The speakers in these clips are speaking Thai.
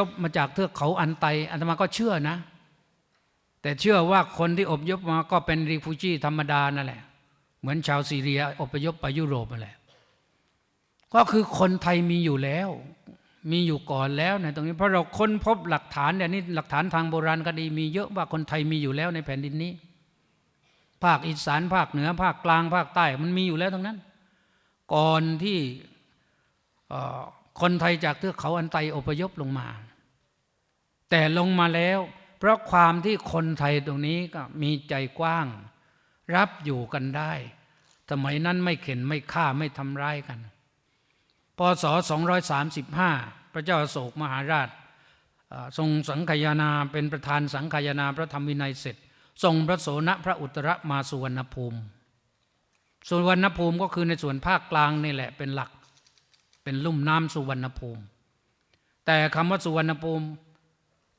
ยพมาจากเทือกเขาอันไตอาตมาก็เชื่อนะ แต่เชื่อว่าคนที่อพยพมาก็เป็นรีฟูจีธรรมดานั่นแหละ เหมือนชาวซีเรียอพยพไปยุโรปนั่นแหละ ก็คือคนไทยมีอยู่แล้ว มีอยู่ก่อนแล้วในตรงนี้เพราะเราค้นพบหลักฐานเดี๋ยนี้หลักฐานทางโบราณคดีมีเยอะว่าคนไทยมีอยู่แล้วในแผ่นดินนี้ ภาคอีสานภาคเหนือ ภาคกลางภาคใต้มันมีอยู่แล้วทั้งนั้น ก่อนที่คนไทยจากเทือกเขาอันไตอพยพลงมา แต่ลงมาแล้ว เพราะความที่คนไทยตรงนี้ก็มีใจกว้าง รับอยู่กันได้ สมัยนั้นไม่เข็นไม่ฆ่าไม่ทำร้ายกันพศ 235 พระเจ้าโศกมหาราชเอ่อทรงสังคายนาเป็นประธานสังคายนาพระธรรมวินัยเสร็จ ทรงพระโสนพระอุตรมาสุวรรณภูมิสุวรรณภูมิก็คือในส่วนภาคกลางนี่แหละเป็นหลัก เป็นลุ่มน้ำสุวรรณภูมิ แต่คำว่าสุวรรณภูมิ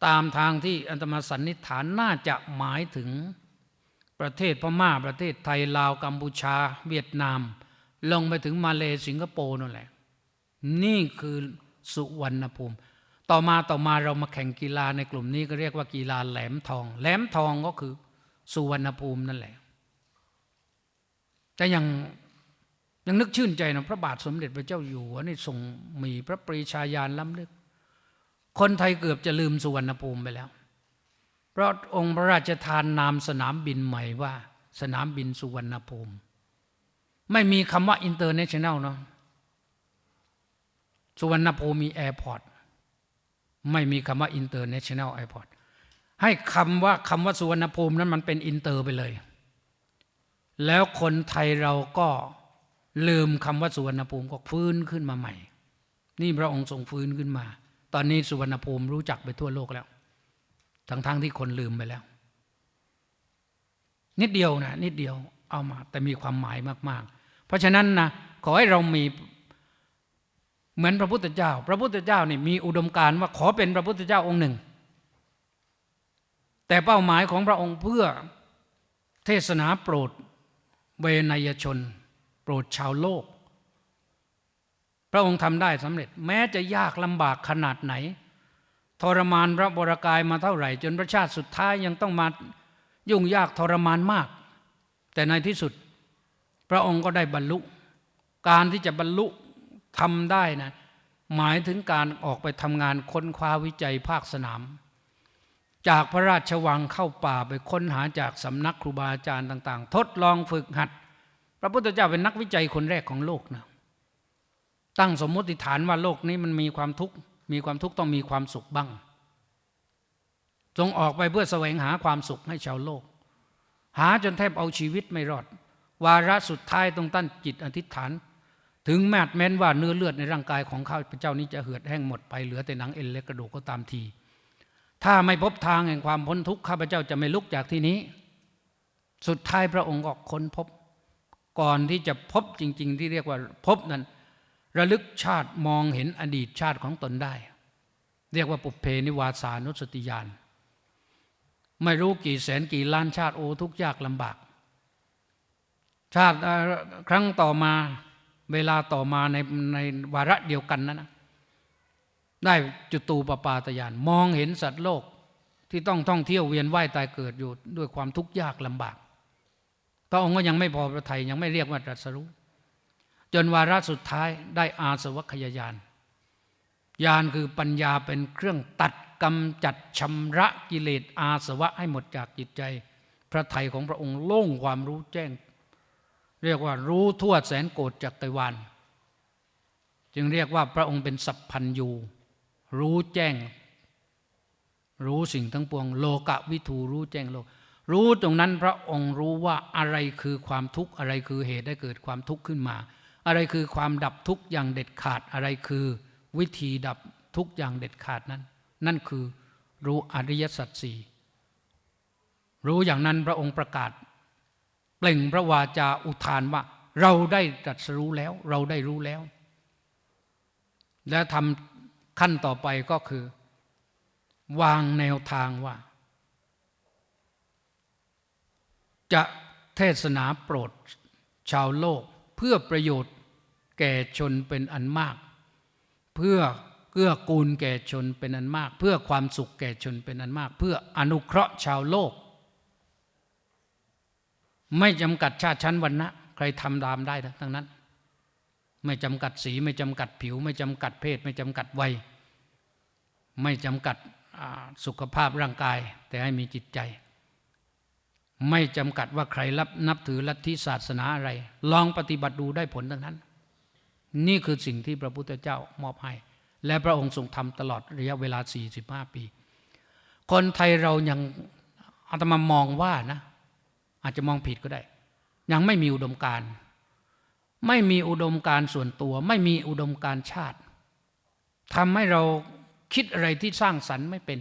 ตามทางที่อันตมาสันนิษฐานน่าจะหมายถึง ประเทศพม่าประเทศไทยลาวกัมพูชา เวียดนาม ลงไปถึงมาเลสิงคโปร์นั่นแหละ นี่คือสุวรรณภูมิ ต่อมาต่อมาเรามาแข่งกีฬาในกลุ่มนี้ก็เรียกว่ากีฬาแหลมทอง แหลมทองก็คือสุวรรณภูมินั่นแหละ แต่ยังยังนึกชื่นใจนะพระบาทสมเด็จพระเจ้าอยู่หัวนี่ทรงมีพระปรีชาญาณล้ำลึก คนไทยเกือบจะลืมสุวรรณภูมิไปแล้ว เพราะองค์พระราชทานนามสนามบินใหม่ว่า สนามบินสุวรรณภูมิ ไม่มีคำว่าอินเตอร์เนชั่นแนลเนาะสุวรรณภูมิมีแอร์พอร์ตไม่มีคำว่าอินเตอร์เนชั่นแนลแอร์พอร์ตให้คำว่าคำว่าสุวรรณภูมินั้นมันเป็นอินเตอร์ไปเลย แล้วคนไทยเราก็ลืมคำว่าสุวรรณภูมิก็ฟื้นขึ้นมาใหม่ นี่พระองค์ทรงฟื้นขึ้นมา ตอนนี้สุวรรณภูมิรู้จักไปทั่วโลกแล้ว ทั้งๆทที่คนลืมไปแล้ว นิดเดียวนะนิดเดียวเอามา แต่มีความหมายมาก ๆ เพราะฉะนั้นนะขอให้เรามีเหมือนพระพุทธเจ้า พระพุทธเจ้านี่มีอุดมการณ์ว่าขอเป็นพระพุทธเจ้าองค์หนึ่ง แต่เป้าหมายของพระองค์เพื่อเทศนาโปรดเวนยชน โปรดชาวโลก ระองค์ทำได้สำเร็จ แม้จะยากลำบากขนาดไหน ทรมานพระบรกายมาเท่าไหร่ จนประชาติสุดท้ายยังต้องมายุ่งยากทรมานมาก แต่ในที่สุด พระองค์ก็ได้บรรลุ การที่จะบรรลุทำได้นะหมายถึงการออกไปทำงานค้นคว้าวิจัยภาคสนาม จากพระราชวังเข้าป่าไปค้นหาจากสำนักครูบาอาจารย์ต่าง ๆ ทดลองฝึกหัด พระพุทธเจ้าเป็นนักวิจัยคนแรกของโลกนะ ตั้งสมมติฐานว่าโลกนี้มันมีความทุกข์มีความทุกข์ต้องมีความสุขบ้าง จงออกไปเพื่อแสวงหาความสุขให้ชาวโลก หาจนแทบเอาชีวิตไม่รอด วาระสุดท้ายต้องตั้นจิตอธิษฐาน ถึงแม้แม้นว่าเนื้อเลือดในร่างกายของข้าพเจ้านี้จะเหือดแห้งหมดไปเหลือแต่หนังเอ็นและกระดูกก็ตามที ถ้าไม่พบทางแห่งความพ้นทุกข์ข้าพเจ้าจะไม่ลุกจากที่นี้ สุดท้ายพระองค์ออกค้นพบ ก่อนที่จะพบจริง ๆ ที่เรียกว่าพบนั้น ระลึกชาติมองเห็นอดีตชาติของตนได้ เรียกว่าปุเพนิวาสานุสติญาณไม่รู้กี่แสนกี่ล้านชาติโอทุกยากลำบาก ชาติครั้งต่อมาเวลาต่อมาในในวาระเดียวกันนั้นนะได้จุตูปปาตยานมองเห็นสัตว์โลกที่ต้องท่องเที่ยวเวียนว่ายตายเกิดอยู่ด้วยความทุกข์ยากลำบากพระองค์ก็ยังไม่พอพระทัยยังไม่เรียกว่าตรัสรู้ จนวาระสุดท้ายได้อาสวัคยายานญาณคือปัญญาเป็นเครื่องตัดกำจัดชำระกิเลสอาสวะให้หมดจากจิตใจ พระไทยของพระองค์โล่งความรู้แจ้ง เรียกว่ารู้ทั่วแสนโกฏจักรวาลจึงเรียกว่าพระองค์เป็นสัพพัญยูรู้แจ้ง รู้สิ่งทั้งปวง โลกะวิทูรู้แจ้งโลก รู้ตรงนั้นพระองค์รู้ว่าอะไรคือความทุกข์อะไรคือเหตุได้เกิดความทุกข์ขึ้นมา อะไรคือความดับทุกข์อย่างเด็ดขาดอะไรคือวิธีดับทุกข์อย่างเด็ดขาดนั้น นั่นคือรู้อริยสัจสี่รู้อย่างนั้นพระองค์ประกาศ เปล่งพระวาจาอุทานว่า เราได้ตรัสรู้แล้ว เราได้รู้แล้ว และทำขั้นต่อไปก็คือ วางแนวทางว่า จะเทศนาโปรดชาวโลกเพื่อประโยชน์ แก่ชนเป็นอันมาก เพื่อเพื่อกูลแก่ชนเป็นอันมาก เพื่อความสุขแก่ชนเป็นอันมาก เพื่ออนุเคราะห์ชาวโลก ไม่จำกัดชาติชั้นวรรณะใครทำตามได้ทั้งนั้น ไม่จำกัดสีไม่จำกัดผิว ไม่จำกัดเพศ ไม่จำกัดวัย ไม่จำกัดสุขภาพร่างกาย แต่ให้มีจิตใจ ไม่จำกัดว่าใครรับนับถือลัทธิศาสนาอะไร ลองปฏิบัติดูได้ผลทั้งนั้น นี่คือสิ่งที่พระพุทธเจ้ามอบให้ และพระองค์ทรงทำตลอดระยะเวลา 45 ปี คนไทยเรายังอาตมามองว่านะ อาจจะมองผิดก็ได้ ยังไม่มีอุดมการณ์ไม่มีอุดมการณ์ส่วนตัว ไม่มีอุดมการณ์ชาติทำให้เราคิดอะไรที่สร้างสรรค์ไม่เป็น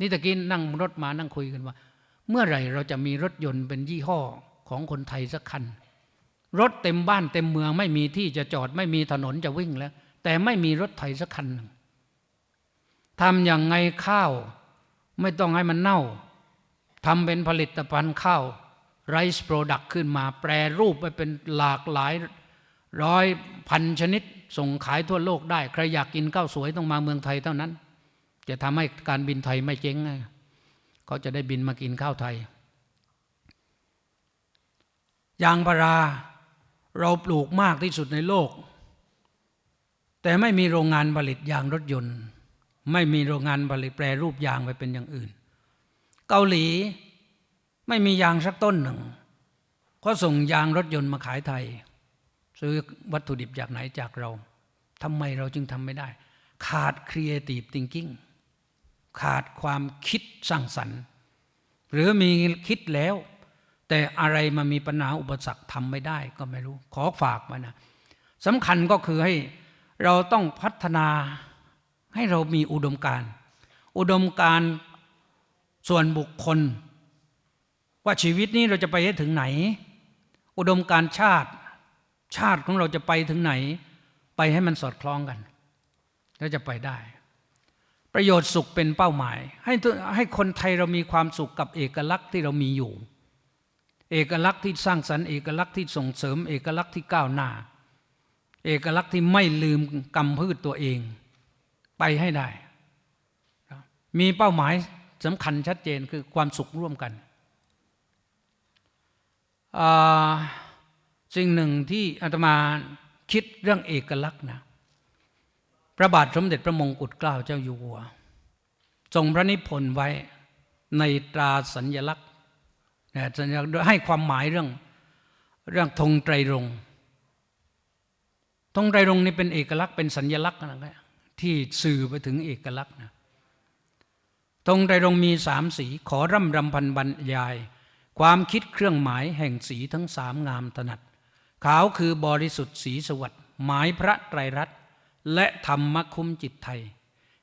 นี่ตะกี้นั่งรถมานั่งคุยกันว่า เมื่อไหร่เราจะมีรถยนต์เป็นยี่ห้อของคนไทยสักคัน รถเต็มบ้านเต็มเมือง ไม่มีที่จะจอดไม่มีถนนจะวิ่งแล้ว แต่ไม่มีรถไถสักคันหนึ่งทำอย่างไงข้าว ไม่ต้องให้มันเน่าทำเป็นผลิตภัณฑ์ข้าวไรซ์โปรดักต์ขึ้นมา แปรรูปไปเป็นหลากหลายร้อยพันชนิด ส่งขายทั่วโลกได้ ใครอยากกินข้าวสวยต้องมาเมืองไทยเท่านั้น จะทำให้การบินไทยไม่เจ๊งไงเขาจะได้บินมากินข้าวไทย ยางพารา เราปลูกมากที่สุดในโลก แต่ไม่มีโรงงานผลิตยางรถยนต์ ไม่มีโรงงานผลิตแปรรูปยางไปเป็นอย่างอื่น เกาหลีไม่มียางสักต้นหนึ่งก็ส่งยางรถยนต์มาขายไทย ซื้อวัตถุดิบจากไหนจากเราทำไมเราจึงทำไม่ได้ ขาด Creative Thinking ขาดความคิดสร้างสรรค์ หรือมีคิดแล้ว แต่อะไรมามีปัญหาอุปสรรคทำไม่ได้ก็ไม่รู้ ขอฝากมานะสำคัญก็คือให้เราต้องพัฒนาให้เรามีอุดมการ อุดมการส่วนบุคคล ว่าชีวิตนี้เราจะไปให้ถึงไหน อุดมการชาติ ชาติของเราจะไปถึงไหน ไปให้มันสอดคล้องกัน แล้วจะไปได้ ประโยชน์สุขเป็นเป้าหมาย ให้ให้คนไทยเรามีความสุขกับเอกลักษณ์ที่เรามีอยู่ เอกลักษณ์ที่สร้างสรรค์เอกลักษณ์ที่ส่งเสริม เอกลักษณ์ที่ก้าวหน้า เอกลักษณ์ที่ไม่ลืมกำพืชตัวเอง ไปให้ได้ มีเป้าหมายสำคัญชัดเจนคือความสุขร่วมกัน สิ่งหนึ่งที่อาตมาคิดเรื่องเอกลักษณ์นะพระบาทสมเด็จพระมงกุฎเกล้าเจ้าอยู่หัวทรงพระนิพนธ์ไว้ในตราสัญลักษณ์ นะสัญลักษณ์โดยให้ความหมายเรื่องเรื่องธงไตรรงค์ธงไตรรงค์นี่เป็นเอกลักษณ์เป็นสัญลักษณ์นะที่สื่อไปถึงเอกลักษณ์นะธงไตรรงค์มีสามสีขอร่ำรำพันบรรยาย ความคิดเครื่องหมายแห่งสีทั้งสามงามถนัด ขาวคือบริสุทธิ์สีสวัสดิ์หมายพระไตรรัตน์และธรรมคุ้มจิตไทย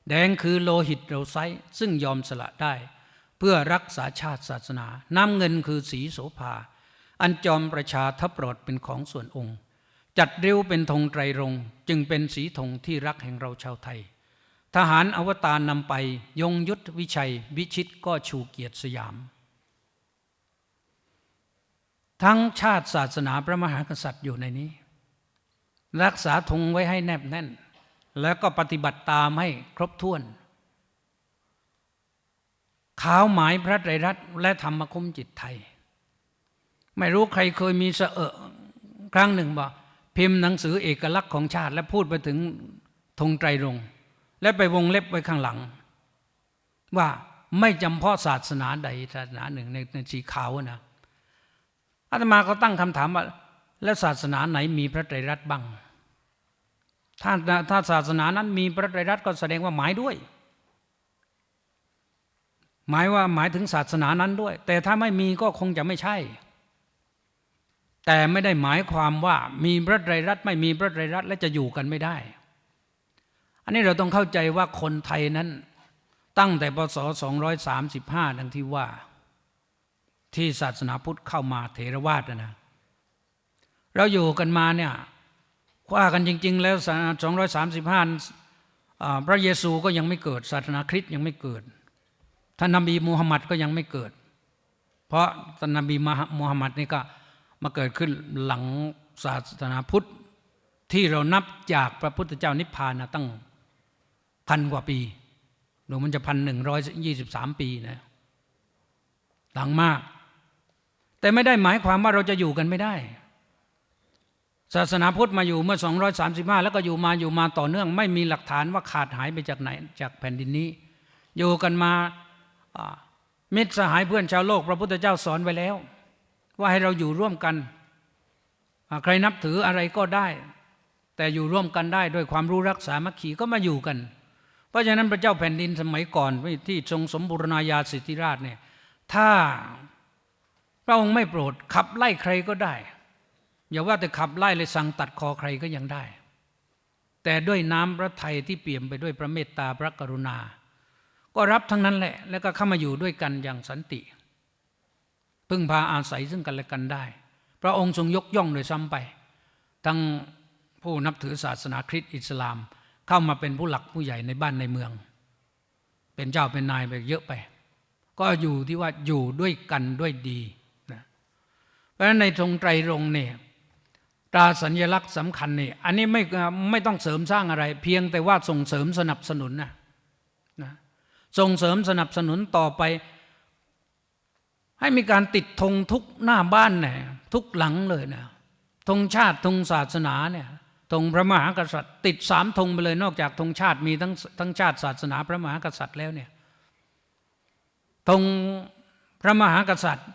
แดงคือโลหิตเราไซซึ่งยอมสละได้ เพื่อรักษาชาติศาสนา น้ำเงินคือสีโสภา อันจอมประชาทับโปรดเป็นของส่วนองค์ จัดเร็วเป็นธงไตรรงค์จึงเป็นสีธงที่รักแห่งเราชาวไทย ทหารอวตารนำไปยงยุทธวิชัย วิชิตก็ชูเกียรติสยาม ทั้งชาติศาสนาพระมหากษัตริย์อยู่ในนี้ รักษาธงไว้ให้แนบแน่น แล้วก็ปฏิบัติตามให้ครบถ้วน ขาวหมายพระไตรรัตน์และธรรมคุมจิตไทย ไม่รู้ใครเคยมีเสอครั้งหนึ่งบอกพิมพ์หนังสือเอกลักษณ์ของชาติ และพูดไปถึงธงไตรรงค์และไปวงเล็บไว้ข้างหลัง ว่าไม่จำเพาะศาสนาใดศาสนาหนึ่งในในสีขาวนะอาตมาก็ตั้งคำถามว่า แล้วศาสนาไหนมีพระไตรรัตน์บ้างถ้าถ้าศาสนานั้นมีพระไตรรัตน์ก็แสดงว่าหมายด้วย หมายว่าหมายถึงศาสนานั้นด้วย แต่ถ้าไม่มีก็คงจะไม่ใช่ แต่ไม่ได้หมายความว่ามีพระไตรรัตน์ไม่มีพระไตรรัตน์และจะอยู่กันไม่ได้ อันนี้เราต้องเข้าใจว่าคนไทยนั้น ตั้งแต่ปศ235 ดังที่ว่า ที่ศาสนาพุทธเข้ามาเถรวาทนะ เราอยู่กันมาเนี่ยว่ากันจริง ๆ แล้ว 235 พระเยซูก็ยังไม่เกิดศาสนาคริสต์ยังไม่เกิด ท่านนบีมูฮัมหมัดก็ยังไม่เกิด เพราะท่านนบีมูฮัมหมัดนี่ก็มาเกิดขึ้นหลังศาสนาพุทธที่เรานับจากพระพุทธเจ้านิพพานนะตั้งพันกว่าปีดูมันจะพันหนึ่งร้อยยี่สิบสามปีนะหลังมาก แต่ไม่ได้หมายความว่าเราจะอยู่กันไม่ได้ ศาสนาพุทธมาอยู่เมื่อ 235 แล้วก็อยู่มาอยู่มาต่อเนื่อง ไม่มีหลักฐานว่าขาดหายไปจากไหนจากแผ่นดินนี้ อยู่กันมา มิตรสหายเพื่อนชาวโลก พระพุทธเจ้าสอนไว้แล้ว ว่าให้เราอยู่ร่วมกัน ใครนับถืออะไรก็ได้ แต่อยู่ร่วมกันได้ด้วยความรู้รักษามัคคีก็มาอยู่กัน เพราะฉะนั้นพระเจ้าแผ่นดินสมัยก่อนที่ทรงสมบูรณาญาสิทธิราชเนี่ยถ้าพระองค์ไม่โปรดขับไล่ใครก็ได้ อย่าว่าแต่ขับไล่เลยสั่งตัดคอใครก็ยังได้ แต่ด้วยน้ำพระทัยที่เปี่ยมไปด้วยพระเมตตาพระกรุณา ก็รับทั้งนั้นแหละ แล้วก็เข้ามาอยู่ด้วยกันอย่างสันติ พึ่งพาอาศัยซึ่งกันและกันได้ พระองค์ทรงยกย่องโดยซ้ำไป ทั้งผู้นับถือศาสนาคริสต์อิสลาม เข้ามาเป็นผู้หลักผู้ใหญ่ในบ้านในเมือง เป็นเจ้าเป็นนายไปเยอะไป ก็อยู่ที่ว่าอยู่ด้วยกันด้วยดีนะเพราะฉะนั้นในทรงไตรรงเนี่ยตราสัญลักษณ์สำคัญเนี่ยอันนี้ไม่ไม่ต้องเสริมสร้างอะไร เพียงแต่ว่าส่งเสริมสนับสนุนนะ ส่งเสริมสนับสนุนต่อไป ให้มีการติดธงทุกหน้าบ้านเนี่ยทุกหลังเลยนะธงชาติธงศาสนาเนี่ยธงพระมหากษัตริย์ ติดสามธงไปเลยนอกจากธงชาติมีทั้งทั้งชาติศาสนาพระมหากษัตริย์แล้วเนี่ยธงพระมหากษัตริย์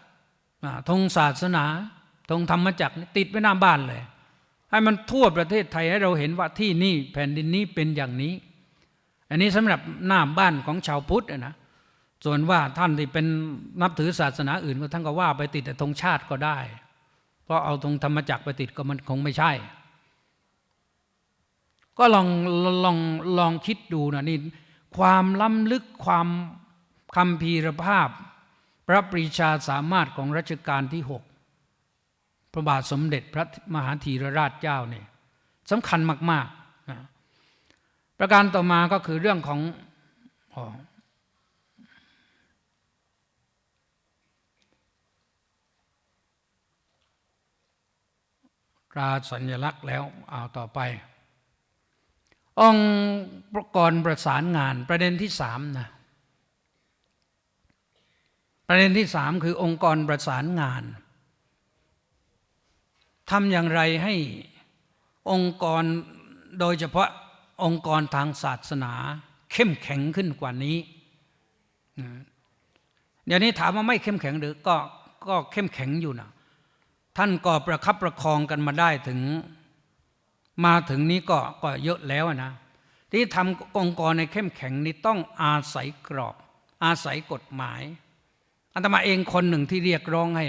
ธงศาสนาธงธรรมจักรติดไว้หน้าบ้านเลย ให้มันทั่วประเทศไทยให้เราเห็นว่าที่นี่แผ่นดินนี้เป็นอย่างนี้ อันนี้สำหรับหน้าบ้านของชาวพุทธนะส่วนว่าท่านที่เป็นนับถือศาสนาอื่นก็ท่านก็ว่าไปติดแต่ธงชาติก็ได้ เพราะเอาธงธรรมจักรไปติดก็มันคงไม่ใช่ ก็ลองลองลองคิดดูนะนี่ความล้ำลึกความคำพีรภาพ พระปรีชาสามารถของรัชกาลที่หกพระบาทสมเด็จพระมหาธีรราชเจ้าเนี่ยสำคัญมาก ๆ ประการต่อมาก็คือเรื่องของอ๋อตราสัญลักษณ์แล้วเอาต่อไป องค์ประกรประสานงานประเด็นที่สามนะประเด็นที่สามคือองค์กรประสานงานทำอย่างไรให้องค์กรโดยเฉพาะ องค์กรทางศาสนา เข้มแข็งขึ้นกว่านี้เดี๋ยวนี้ถามว่าไม่เข้มแข็งหรือก็ก็เข้มแข็งอยู่นะท่านก็ประคับประคองกันมาได้ถึง มาถึงนี้ก็ก็เยอะแล้วนะที่ทำองค์กรในเข้มแข็งนี้ต้องอาศัยกรอบ อาศัยกฎหมายอันตมาเองคนหนึ่งที่เรียกร้องให้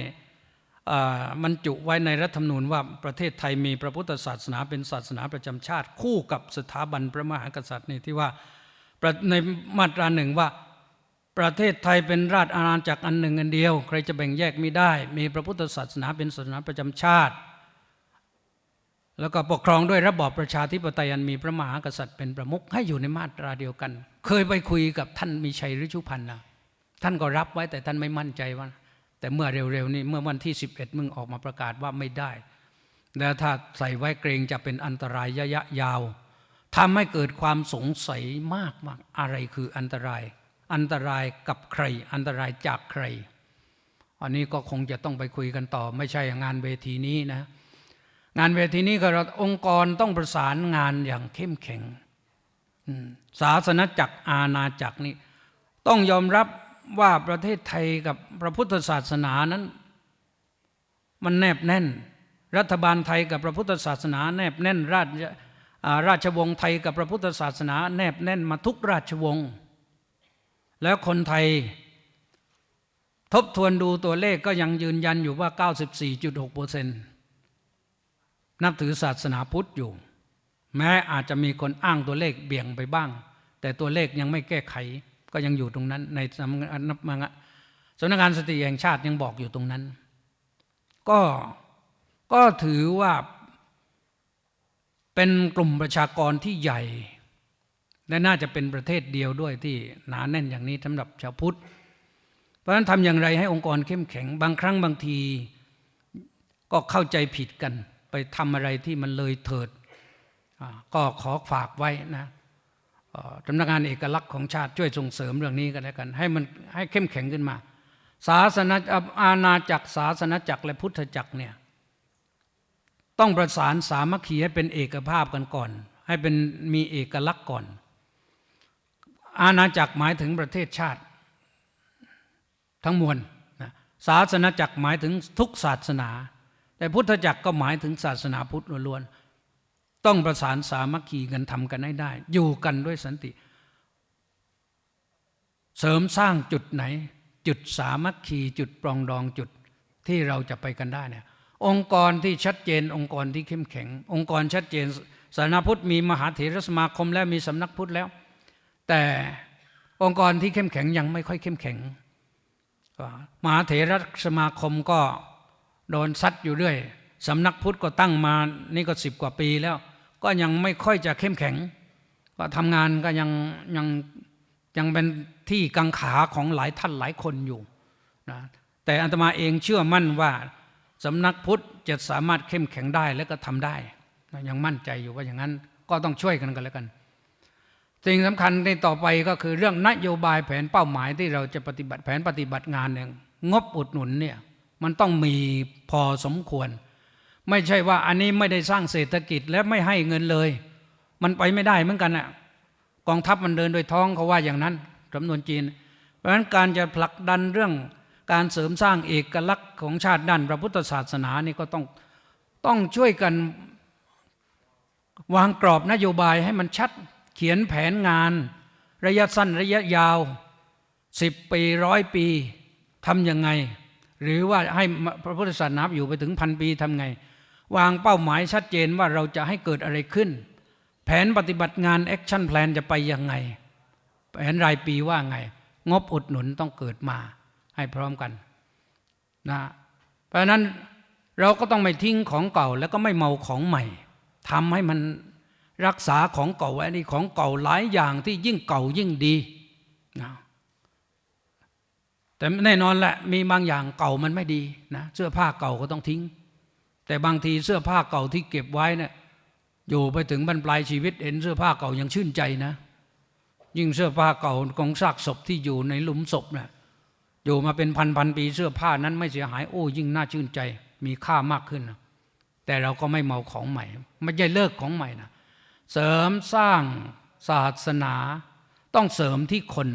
มันจุไว้ในรัฐธรรมนูญว่าประเทศไทยมีพระพุทธศาสนาเป็นศาสนาประจำชาติ คู่กับสถาบันพระมหากษัตริย์นี่ที่ว่าในมาตราหนึ่งว่าประเทศไทยเป็นราชอาณาจักรอันหนึ่งอันเดียว ใครจะแบ่งแยกไม่ได้ มีพระพุทธศาสนาเป็นศาสนาประจำชาติ แล้วก็ปกครองด้วยระบอบประชาธิปไตยอันมีพระมหากษัตริย์เป็นประมุขให้อยู่ในมาตราเดียวกัน เคยไปคุยกับท่านมีชัยฤชุพันธ์นะท่านก็รับไว้แต่ท่านไม่มั่นใจว่า แต่เมื่อเร็วๆนี้เมื่อวันที่ 11 มึงออกมาประกาศว่าไม่ได้ แล้วถ้าใส่ไว้เกรงจะเป็นอันตรายระยะยาวทำให้เกิดความสงสัยมากมากอะไรคืออันตราย อันตรายกับใคร อันตรายจากใคร อันนี้ก็คงจะต้องไปคุยกันต่อ ไม่ใช่งานเวทีนี้นะ งานเวทีนี้ก็เราองค์กรต้องประสานงานอย่างเข้มแข็งศาสนจักรอาณาจักรนี่ต้องยอมรับ ว่าประเทศไทยกับพระพุทธศาสนานั้น มันแนบแน่น รัฐบาลไทยกับพระพุทธศาสนา แนบแน่นราชราชวงศ์ไทยกับพระพุทธศาสนา แนบแน่นมาทุกราชวงศ์แล้วคนไทย ทบทวนดูตัวเลขก็ยังยืนยันอยู่ว่า 94.6เปอร์เซ็นต์นับถือศาสนาพุทธอยู่ แม้อาจจะมีคนอ้างตัวเลขเบี่ยงไปบ้าง แต่ตัวเลขยังไม่แก้ไข ก็ยังอยู่ตรงนั้น ในสำนักงานสำนักงานสติแห่งชาติยังบอกอยู่ตรงนั้น ก็ก็ถือว่าเป็นกลุ่มประชากรที่ใหญ่ และน่าจะเป็นประเทศเดียวด้วยที่หนาแน่นอย่างนี้สำหรับชาวพุทธ เพราะฉะนั้นทำอย่างไรให้องค์กรเข้มแข็ง บางครั้งบางที ก็เข้าใจผิดกัน ไปทำอะไรที่มันเลยเถิด ก็ขอฝากไว้นะ สำนักงานเอกลักษณ์ของชาติช่วยส่งเสริมเรื่องนี้กันแล้วกัน ให้มันให้เข้มแข็งขึ้นมา ศาสนาอาณาจักรศาสนาจักรและพุทธจักรเนี่ยต้องประสานสามัคคีให้เป็นเอกภาพกันก่อน ให้เป็นมีเอกลักษณ์ก่อน อาณาจักรหมายถึงประเทศชาติ ทั้งมวลนะศาสนาจักรหมายถึงทุกศาสนา แต่พุทธจักรก็หมายถึงศาสนาพุทธล้วนๆ ต้องประสานสามัคคีกันทำกันให้ได้ อยู่กันด้วยสันติ เสริมสร้างจุดไหน จุดสามัคคีจุดปรองดองจุดที่เราจะไปกันได้เนี่ยองค์กรที่ชัดเจน องค์กรที่เข้มแข็ง องค์กรชัดเจนศาสนาพุทธมีมหาเถรสมาคมและมีสำนักพุทธแล้ว แต่องค์กรที่เข้มแข็งยังไม่ค่อยเข้มแข็งมหาเถรสมาคมก็โดนซัดอยู่เรื่อยสำนักพุทธก็ตั้งมานี่ก็สิบกว่าปีแล้ว ก็ยังไม่ค่อยจะเข้มแข็ง ก็ทำงานก็ยังยังยังเป็นที่กังขาของหลายท่านหลายคนอยู่นะแต่อาตมาเองเชื่อมั่นว่าสำนักพุทธจะสามารถเข้มแข็งได้และก็ทำได้นะยังมั่นใจอยู่ว่าอย่างนั้นก็ต้องช่วยกันกันแล้วกัน สิ่งสำคัญในต่อไปก็คือเรื่องนโยบายแผนเป้าหมายที่เราจะปฏิบัติแผนปฏิบัติงานเนี่ยงบอุดหนุนเนี่ยมันต้องมีพอสมควร ไม่ใช่ว่าอันนี้ไม่ได้สร้างเศรษฐกิจและไม่ให้เงินเลย มันไปไม่ได้เหมือนกันอะกองทัพมันเดินโดยท้องเขาว่าอย่างนั้นจำนวนจีน เพราะฉะนั้นการจะผลักดันเรื่องการเสริมสร้างเอกลักษณ์ของชาติด้านพระพุทธศาสนานี่ก็ต้องต้องช่วยกันวางกรอบนโยบายให้มันชัดเขียนแผนงาน ระยะสั้นระยะยาวสิบปีร้อยปีทำยังไง หรือว่าให้พระพุทธศาสนาอยู่ไปถึงพันปีทำไง วางเป้าหมายชัดเจนว่าเราจะให้เกิดอะไรขึ้น แผนปฏิบัติงานแอคชั่นแพลนจะไปยังไง แผนรายปีว่าไง งบอุดหนุนต้องเกิดมาให้พร้อมกันนะเพราะนั้นเราก็ต้องไม่ทิ้งของเก่าแล้วก็ไม่เมาของใหม่ทำให้มันรักษาของเก่าไว้นี่ของเก่าหลายอย่างที่ยิ่งเก่ายิ่งดีนะแต่แน่นอนแหละมีบางอย่างเก่ามันไม่ดีนะเสื้อผ้าเก่าก็ต้องทิ้ง แต่บางทีเสื้อผ้าเก่าที่เก็บไว้เนี่ยอยู่ไปถึงบรรปลายชีวิตเห็นเสื้อผ้าเก่ายังชื่นใจนะ ยิ่งเสื้อผ้าเก่าของซากศพที่อยู่ในหลุมศพเนี่ยอยู่มาเป็นพันพันปีเสื้อผ้านั้นไม่เสียหายโอ้ยิ่งน่าชื่นใจมีค่ามากขึ้นนะแต่เราก็ไม่เมาของใหม่ ไม่ใช่เลิกของใหม่นะเสริมสร้างศาสนา ต้องเสริมที่คน